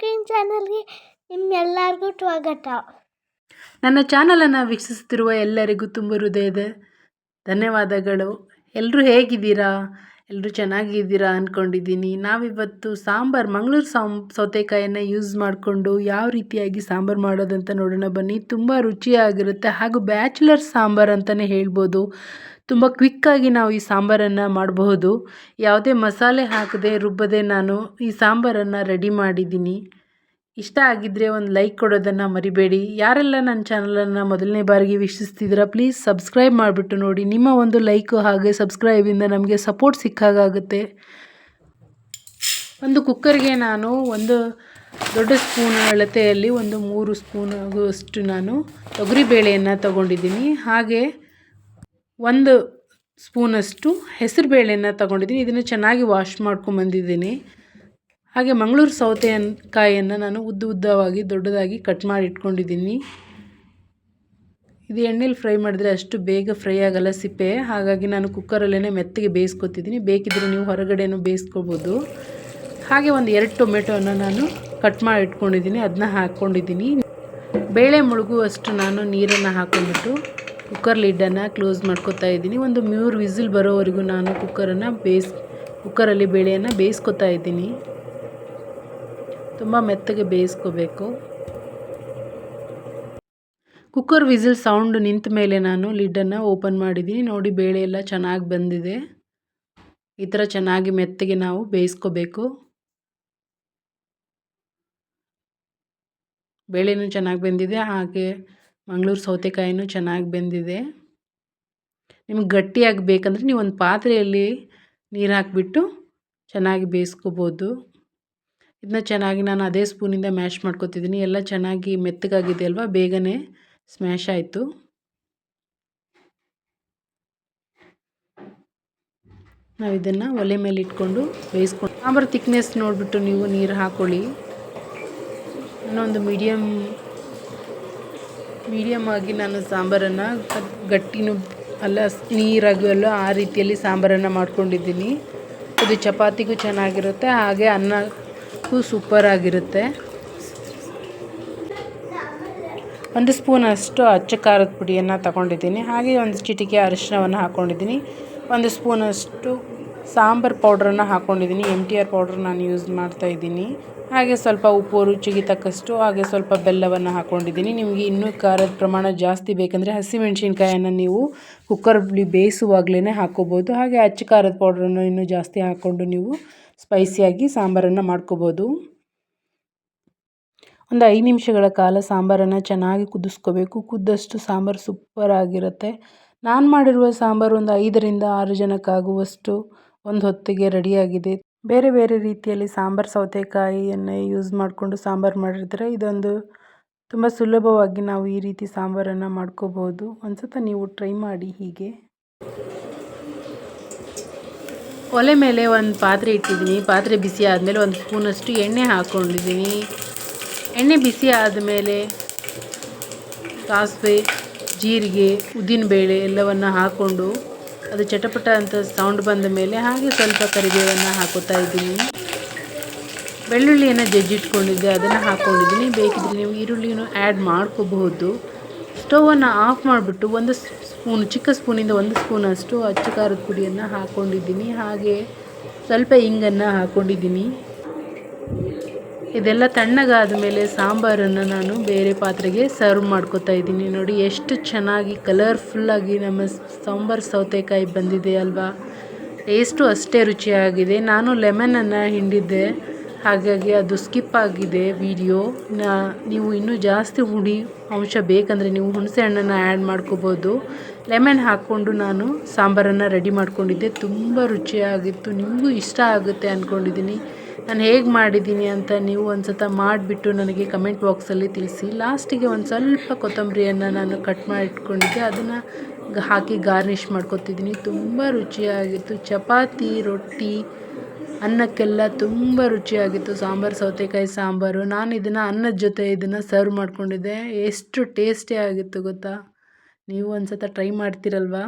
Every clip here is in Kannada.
ಕುಕಿಂಗ್ ಚಾನಲ್ಗೆ ನಿಮ್ಮೆಲ್ಲರಿಗೂ ಸ್ವಾಗತ. ನನ್ನ ಚಾನಲನ್ನು ವೀಕ್ಷಿಸುತ್ತಿರುವ ಎಲ್ಲರಿಗೂ ತುಂಬ ಹೃದಯದ ಧನ್ಯವಾದಗಳು. ಎಲ್ಲರೂ ಹೇಗಿದ್ದೀರಾ? ಎಲ್ಲರೂ ಚೆನ್ನಾಗಿದ್ದೀರಾ ಅಂದ್ಕೊಂಡಿದ್ದೀನಿ ನಾವಿವತ್ತು ಸಾಂಬಾರು, ಮಂಗಳೂರು ಸಾಂ, ಸೌತೆಕಾಯನ್ನು ಯೂಸ್ ಮಾಡಿಕೊಂಡು ಯಾವ ರೀತಿಯಾಗಿ ಸಾಂಬಾರು ಮಾಡೋದಂತ ನೋಡೋಣ ಬನ್ನಿ. ತುಂಬ ರುಚಿಯಾಗಿರುತ್ತೆ ಹಾಗೂ ಬ್ಯಾಚುಲರ್ ಸಾಂಬಾರು ಅಂತಲೇ ಹೇಳ್ಬೋದು. ತುಂಬ ಕ್ವಿಕ್ಕಾಗಿ ನಾವು ಈ ಸಾಂಬಾರನ್ನು ಮಾಡಬಹುದು. ಯಾವುದೇ ಮಸಾಲೆ ಹಾಕದೆ ರುಬ್ಬದೆ ನಾನು ಈ ಸಾಂಬಾರನ್ನು ರೆಡಿ ಮಾಡಿದ್ದೀನಿ. ಇಷ್ಟ ಆಗಿದ್ದರೆ ಒಂದು ಲೈಕ್ ಕೊಡೋದನ್ನು ಮರಿಬೇಡಿ. ಯಾರೆಲ್ಲ ನನ್ನ ಚಾನಲನ್ನು ಮೊದಲನೇ ಬಾರಿಗೆ ವೀಕ್ಷಿಸ್ತಿದ್ದೀರಾ ಪ್ಲೀಸ್ ಸಬ್ಸ್ಕ್ರೈಬ್ ಮಾಡಿಬಿಟ್ಟು ನೋಡಿ. ನಿಮ್ಮ ಒಂದು ಲೈಕು ಹಾಗೆ ಸಬ್ಸ್ಕ್ರೈಬಿಂದ ನಮಗೆ ಸಪೋರ್ಟ್ ಸಿಕ್ಕಾಗುತ್ತೆ ಒಂದು ಕುಕ್ಕರ್ಗೆ ನಾನು ಒಂದು ದೊಡ್ಡ ಸ್ಪೂನ್ ಅಳತೆಯಲ್ಲಿ ಒಂದು ಮೂರು ಸ್ಪೂನ್ ಆಗುವಷ್ಟು ನಾನು ತೊಗರಿಬೇಳೆಯನ್ನು ತಗೊಂಡಿದ್ದೀನಿ. ಹಾಗೆ ಒಂದು ಸ್ಪೂನಷ್ಟು ಹೆಸರುಬೇಳೆಯನ್ನು ತಗೊಂಡಿದ್ದೀನಿ. ಇದನ್ನು ಚೆನ್ನಾಗಿ ವಾಶ್ ಮಾಡ್ಕೊಂಬಂದಿದ್ದೀನಿ ಹಾಗೆ ಮಂಗಳೂರು ಸೌತೆಕಾಯಿಯನ್ನು ನಾನು ಉದ್ದ ಉದ್ದವಾಗಿ ದೊಡ್ಡದಾಗಿ ಕಟ್ ಮಾಡಿ ಇಟ್ಕೊಂಡಿದ್ದೀನಿ. ಇದು ಎಣ್ಣೆಲಿ ಫ್ರೈ ಮಾಡಿದ್ರೆ ಅಷ್ಟು ಬೇಗ ಫ್ರೈ ಆಗಲ್ಲ ಸಿಪ್ಪೆ. ಹಾಗಾಗಿ ನಾನು ಕುಕ್ಕರಲ್ಲೇ ಮೆತ್ತಗೆ ಬೇಯಿಸ್ಕೊತಿದ್ದೀನಿ. ಬೇಕಿದ್ರೆ ನೀವು ಹೊರಗಡೆನೂ ಬೇಯಿಸ್ಕೋಬೋದು. ಹಾಗೆ ಒಂದು ಎರಡು ಟೊಮೆಟೊನ ನಾನು ಕಟ್ ಮಾಡಿ ಇಟ್ಕೊಂಡಿದ್ದೀನಿ. ಅದನ್ನ ಹಾಕ್ಕೊಂಡಿದ್ದೀನಿ. ಬೇಳೆ ಮುಳುಗುವಷ್ಟು ನಾನು ನೀರನ್ನು ಹಾಕ್ಕೊಂಡ್ಬಿಟ್ಟು ಕುಕ್ಕರ್ ಲಿಡ್ಡನ್ನು ಕ್ಲೋಸ್ ಮಾಡ್ಕೊತಾ ಇದ್ದೀನಿ. ಒಂದು ಮ್ಯೂರ್ ವಿಸಿಲ್ ಬರೋವರೆಗೂ ನಾನು ಕುಕ್ಕರನ್ನು ಬೇಯಿಸ್ ಕುಕ್ಕರಲ್ಲಿ ಬೇಳೆಯನ್ನು ಬೇಯಿಸ್ಕೊತಾ ಇದ್ದೀನಿ. ತುಂಬ ಮೆತ್ತಗೆ ಬೇಯಿಸ್ಕೋಬೇಕು. ಕುಕ್ಕರ್ ವಿಸಿಲ್ ಸೌಂಡ್ ನಿಂತ ಮೇಲೆ ನಾನು ಲಿಡ್ಡನ್ನು ಓಪನ್ ಮಾಡಿದ್ದೀನಿ. ನೋಡಿ, ಬೇಳೆ ಎಲ್ಲ ಚೆನ್ನಾಗಿ ಬಂದಿದೆ. ಈ ಥರ ಚೆನ್ನಾಗಿ ಮೆತ್ತಗೆ ನಾವು ಬೇಯಿಸ್ಕೋಬೇಕು. ಬೇಳೆನೂ ಚೆನ್ನಾಗಿ ಬೆಂದಿದೆ. ಹಾಗೆ ಮಂಗಳೂರು ಸೌತೆಕಾಯಿನೂ ಚೆನ್ನಾಗಿ ಬೆಂದಿದೆ. ನಿಮ್ಗೆ ಗಟ್ಟಿಯಾಗಿ ಬೇಕಂದರೆ ನೀವು ಒಂದು ಪಾತ್ರೆಯಲ್ಲಿ ನೀರು ಹಾಕಿಬಿಟ್ಟು ಚೆನ್ನಾಗಿ ಬೇಯಿಸ್ಕೋಬೋದು. ಇದನ್ನ ಚೆನ್ನಾಗಿ ನಾನು ಅದೇ ಸ್ಪೂನಿಂದ ಮ್ಯಾಶ್ ಮಾಡ್ಕೋತಿದ್ದೀನಿ ಎಲ್ಲ ಚೆನ್ನಾಗಿ ಮೆತ್ತಗಾಗಿದೆ ಅಲ್ವಾ? ಬೇಗನೆ ಸ್ಮ್ಯಾಶ್ ಆಯಿತು. ನಾವು ಇದನ್ನು ಒಲೆ ಮೇಲೆ ಇಟ್ಕೊಂಡು ಬೇಯಿಸ್ಕೊಂಡು ಸಾಂಬಾರು ತಿಕ್ನೆಸ್ ನೋಡಿಬಿಟ್ಟು ನೀವು ನೀರು ಹಾಕ್ಕೊಳ್ಳಿ ನಾನೊಂದು ಮೀಡಿಯಮ್ ಮೀಡಿಯಮ್ ಆಗಿ ನಾನು ಸಾಂಬಾರನ್ನು ಗಟ್ಟಿನೂ ಅಲ್ಲ, ನೀರಾಗಿ ಅಲ್ಲ, ಆ ರೀತಿಯಲ್ಲಿ ಸಾಂಬಾರನ್ನು ಮಾಡ್ಕೊಂಡಿದ್ದೀನಿ. ಅದು ಚಪಾತಿಗೂ ಚೆನ್ನಾಗಿರುತ್ತೆ. ಹಾಗೆ ಅನ್ನ ಸೂಪರ್ ಆಗಿರುತ್ತೆ. ಒಂದು ಸ್ಪೂನ್ ಅಷ್ಟು ಅಚ್ಚ ಖಾರದ ಪುಡಿಯನ್ನು ತಗೊಂಡಿದ್ದೀನಿ. ಹಾಗೆ ಒಂದು ಚಿಟಿಕೆ ಅರಿಶಿನವನ್ನು ಹಾಕ್ಕೊಂಡಿದ್ದೀನಿ ಒಂದು ಸ್ಪೂನಷ್ಟು ಸಾಂಬಾರು ಪೌಡ್ರನ್ನು ಹಾಕ್ಕೊಂಡಿದ್ದೀನಿ ಎಂ ಟಿ ಆರ್ ಪೌಡ್ರ್ ನಾನು ಯೂಸ್ ಮಾಡ್ತಾಯಿದ್ದೀನಿ ಹಾಗೆ ಸ್ವಲ್ಪ ಉಪ್ಪು ರುಚಿಗೆ ತಕ್ಕಷ್ಟು ಹಾಗೆ ಸ್ವಲ್ಪ ಬೆಲ್ಲವನ್ನು ಹಾಕ್ಕೊಂಡಿದ್ದೀನಿ ನಿಮಗೆ ಇನ್ನೂ ಖಾರದ ಪ್ರಮಾಣ ಜಾಸ್ತಿ ಬೇಕಂದರೆ ಹಸಿಮೆಣಸಿನ್ಕಾಯನ್ನು ನೀವು ಕುಕ್ಕರ್ ಬೇಯಿಸುವಾಗಲೇ ಹಾಕ್ಕೋಬೋದು ಹಾಗೆ ಅಚ್ಚ ಖಾರದ ಪೌಡ್ರನ್ನು ಇನ್ನೂ ಜಾಸ್ತಿ ಹಾಕ್ಕೊಂಡು ನೀವು ಸ್ಪೈಸಿಯಾಗಿ ಸಾಂಬಾರನ್ನು ಮಾಡ್ಕೋಬೋದು. ಒಂದು ಐದು ನಿಮಿಷಗಳ ಕಾಲ ಸಾಂಬಾರನ್ನು ಚೆನ್ನಾಗಿ ಕುದಿಸ್ಕೋಬೇಕು. ಕುದ್ದಷ್ಟು ಸಾಂಬಾರು ಸೂಪರ್ ಆಗಿರುತ್ತೆ. ನಾನು ಮಾಡಿರುವ ಸಾಂಬಾರು ಒಂದು ಐದರಿಂದ ಆರು ಜನಕ್ಕಾಗುವಷ್ಟು ಒಂದು ಹೊತ್ತಿಗೆ ರೆಡಿಯಾಗಿದೆ ಬೇರೆ ಬೇರೆ ರೀತಿಯಲ್ಲಿ ಸಾಂಬಾರು ಸೌತೆಕಾಯಿಯನ್ನು ಯೂಸ್ ಮಾಡಿಕೊಂಡು ಸಾಂಬಾರು ಮಾಡಿದರೆ ಇದೊಂದು ತುಂಬ ಸುಲಭವಾಗಿ ನಾವು ಈ ರೀತಿ ಸಾಂಬಾರನ್ನು ಮಾಡ್ಕೋಬೋದು. ಒಂದು ನೀವು ಟ್ರೈ ಮಾಡಿ ಹೀಗೆ. ಒಲೆ ಮೇಲೆ ಒಂದು ಪಾತ್ರೆ ಇಟ್ಟಿದ್ದೀನಿ. ಪಾತ್ರೆ ಬಿಸಿ ಆದಮೇಲೆ ಒಂದು ಸ್ಪೂನಷ್ಟು ಎಣ್ಣೆ ಹಾಕ್ಕೊಂಡಿದ್ದೀನಿ ಎಣ್ಣೆ ಬಿಸಿ ಆದಮೇಲೆ ಸಾಸಿವೆ, ಜೀರಿಗೆ, ಉದ್ದಿನಬೇಳೆ ಎಲ್ಲವನ್ನು ಹಾಕ್ಕೊಂಡು ಅದು ಚಟಪಟ ಅಂತ ಸೌಂಡ್ ಬಂದ ಮೇಲೆ ಹಾಗೆ ಸ್ವಲ್ಪ ಕರಿಬೇವನ್ನು ಹಾಕೋತಾ ಇದ್ದೀನಿ. ಬೆಳ್ಳುಳ್ಳಿಯನ್ನು ಜಜ್ಜಿಟ್ಕೊಂಡಿದ್ದೆ, ಅದನ್ನು ಹಾಕ್ಕೊಂಡಿದ್ದೀನಿ ಬೇಕಿದ್ರೆ ನೀವು ಈರುಳ್ಳಿನೂ ಆ್ಯಡ್ ಮಾಡ್ಕೋಬಹುದು. ಸ್ಟವನ್ನು ಆಫ್ ಮಾಡಿಬಿಟ್ಟು ಒಂದು ಸ್ಪೂನ್, ಚಿಕ್ಕ ಸ್ಪೂನಿಂದ ಒಂದು ಸ್ಪೂನಷ್ಟು ಅಚ್ಚು ಖಾರದ ಪುಡಿಯನ್ನು ಹಾಕ್ಕೊಂಡಿದ್ದೀನಿ ಹಾಗೆ ಸ್ವಲ್ಪ ಇಂಗನ್ನು ಹಾಕ್ಕೊಂಡಿದ್ದೀನಿ ಇದೆಲ್ಲ ತಣ್ಣಗಾದ ಮೇಲೆ ಸಾಂಬಾರನ್ನು ನಾನು ಬೇರೆ ಪಾತ್ರೆಗೆ ಸರ್ವ್ ಮಾಡ್ಕೋತಾ ಇದ್ದೀನಿ. ನೋಡಿ, ಎಷ್ಟು ಚೆನ್ನಾಗಿ ಕಲರ್ಫುಲ್ಲಾಗಿ ನಮ್ಮ ಸಾಂಬಾರು ಸೌತೆಕಾಯಿ ಬಂದಿದೆ ಅಲ್ವಾ? ಟೇಸ್ಟು ಅಷ್ಟೇ ರುಚಿಯಾಗಿದೆ. ನಾನು ಲೆಮನನ್ನು ಹಿಂಡಿದ್ದೆ. ಹಾಗಾಗಿ ಅದು ಸ್ಕಿಪ್ ಆಗಿದೆ ವಿಡಿಯೋ. ನಾ, ನೀವು ಇನ್ನೂ ಜಾಸ್ತಿ ಹುಳಿ ಅಂಶ ಬೇಕಂದರೆ ನೀವು ಹುಣಸೆ ಹಣ್ಣನ್ನು ಆ್ಯಡ್ ಮಾಡ್ಕೋಬೋದು. ಲೆಮನ್ ಹಾಕ್ಕೊಂಡು ನಾನು ಸಾಂಬಾರನ್ನು ರೆಡಿ ಮಾಡ್ಕೊಂಡಿದ್ದೆ. ತುಂಬ ರುಚಿಯಾಗಿತ್ತು. ನಿಮಗೂ ಇಷ್ಟ ಆಗುತ್ತೆ ಅಂದ್ಕೊಂಡಿದ್ದೀನಿ ನಾನು ಹೇಗೆ ಮಾಡಿದ್ದೀನಿ ಅಂತ ನೀವು ಒಂದು ಸತ ಮಾಡಿಬಿಟ್ಟು ನನಗೆ ಕಮೆಂಟ್ ಬಾಕ್ಸಲ್ಲಿ ತಿಳಿಸಿ. ಲಾಸ್ಟಿಗೆ ಒಂದು ಸ್ವಲ್ಪ ಕೊತ್ತಂಬರಿಯನ್ನು ನಾನು ಕಟ್ ಮಾಡಿಟ್ಕೊಂಡಿದ್ದೆ. ಅದನ್ನು ಹಾಕಿ ಗಾರ್ನಿಷ್ ಮಾಡ್ಕೊತಿದ್ದೀನಿ. ತುಂಬ ರುಚಿಯಾಗಿತ್ತು. ಚಪಾತಿ, ರೊಟ್ಟಿ ಅನ್ನಕ್ಕೆಲ್ಲ ತುಂಬ ರುಚಿಯಾಗಿತ್ತು. ಸಾಂಬಾರು, ಸೌತೆಕಾಯಿ ಸಾಂಬಾರು. ನಾನು ಇದನ್ನು ಅನ್ನದ ಜೊತೆ ಇದನ್ನು ಸರ್ವ್ ಮಾಡಿಕೊಂಡಿದ್ದೆ. ಎಷ್ಟು ಟೇಸ್ಟಿಯಾಗಿತ್ತು ಗೊತ್ತಾ? ನೀವು ಒಂದು ಸತ ಟ್ರೈ ಮಾಡ್ತೀರಲ್ವಾ?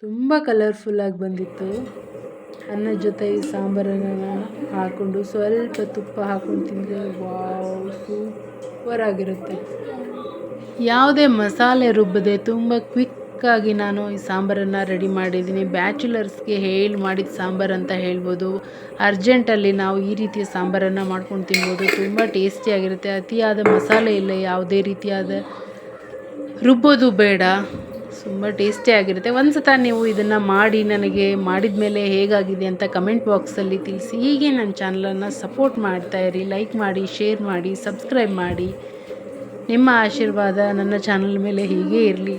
ತುಂಬ ಕಲರ್ಫುಲ್ಲಾಗಿ ಬಂದಿತ್ತು. ಅನ್ನದ ಜೊತೆ ಈ ಸಾಂಬಾರನ್ನು ನಾನು ಹಾಕ್ಕೊಂಡು ಸ್ವಲ್ಪ ತುಪ್ಪ ಹಾಕ್ಕೊಂಡು ತಿಂದರೆ ವಾವ್ ಸೂಪರ್ ಆಗಿರುತ್ತೆ. ಯಾವುದೇ ಮಸಾಲೆ ರುಬ್ಬದೆ ತುಂಬ ಕ್ವಿಕ್ಕಾಗಿ ನಾನು ಈ ಸಾಂಬಾರನ್ನು ರೆಡಿ ಮಾಡಿದ್ದೀನಿ. ಬ್ಯಾಚುಲರ್ಸ್ಗೆ ಹೇಳಿ ಮಾಡಿದ ಸಾಂಬಾರು ಅಂತ ಹೇಳ್ಬೋದು. ಅರ್ಜೆಂಟಲ್ಲಿ ನಾವು ಈ ರೀತಿಯ ಸಾಂಬಾರನ್ನು ಮಾಡ್ಕೊಂಡು ತಿನ್ಬೋದು. ತುಂಬ ಟೇಸ್ಟಿಯಾಗಿರುತ್ತೆ ಅತಿಯಾದ ಮಸಾಲೆ ಇಲ್ಲ, ಯಾವುದೇ ರೀತಿಯಾದ ರುಬ್ಬೋದು ಬೇಡ. ತುಂಬ ಟೇಸ್ಟಿಯಾಗಿರುತ್ತೆ ಒಂದು ಸತ ನೀವು ಇದನ್ನು ಮಾಡಿ ನನಗೆ ಮಾಡಿದ ಮೇಲೆ ಹೇಗಾಗಿದೆ ಅಂತ ಕಮೆಂಟ್ ಬಾಕ್ಸಲ್ಲಿ ತಿಳಿಸಿ. ಹೀಗೆ ನನ್ನ ಚಾನಲನ್ನು ಸಪೋರ್ಟ್ ಮಾಡ್ತಾಯಿರಿ ಲೈಕ್ ಮಾಡಿ, ಶೇರ್ ಮಾಡಿ, ಸಬ್ಸ್ಕ್ರೈಬ್ ಮಾಡಿ. ನಿಮ್ಮ ಆಶೀರ್ವಾದ ನನ್ನ ಚಾನಲ್ ಮೇಲೆ ಹೀಗೆ ಇರಲಿ.